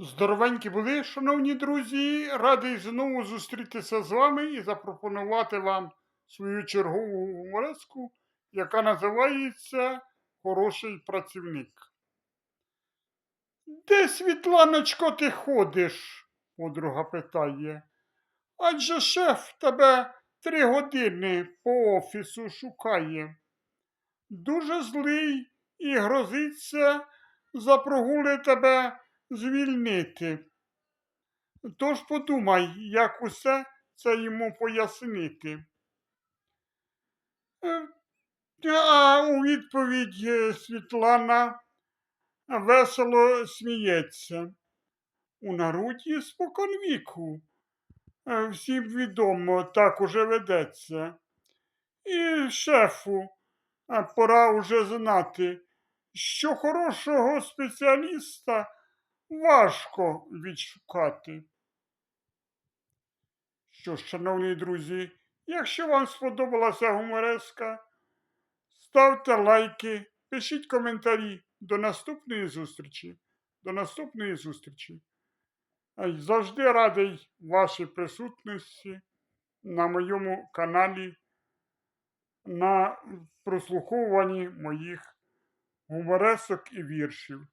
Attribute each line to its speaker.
Speaker 1: Здоровенькі були, шановні друзі. Радий знову зустрітися з вами і запропонувати вам свою чергову гумореску, яка називається Хороший працівник. Де, Світланочко, ти ходиш? подруга питає. Адже шеф тебе три години по офісу шукає. Дуже злий і грозиться за прогули тебе звільнити. Тож подумай, як усе це йому пояснити. Е, А у відповідь е, Світлана весело сміється. У народі споконвіку. Е, Всім відомо, так уже ведеться. І шефу пора уже знати, що хорошого спеціаліста важко відшукати. Що ж, шановні друзі, якщо вам сподобалася гумореска, ставте лайки, пишіть коментарі. До наступної зустрічі. До наступної зустрічі. Завжди радий вашій присутності на моєму каналі, на прослуховуванні моїх гуморесок і віршів.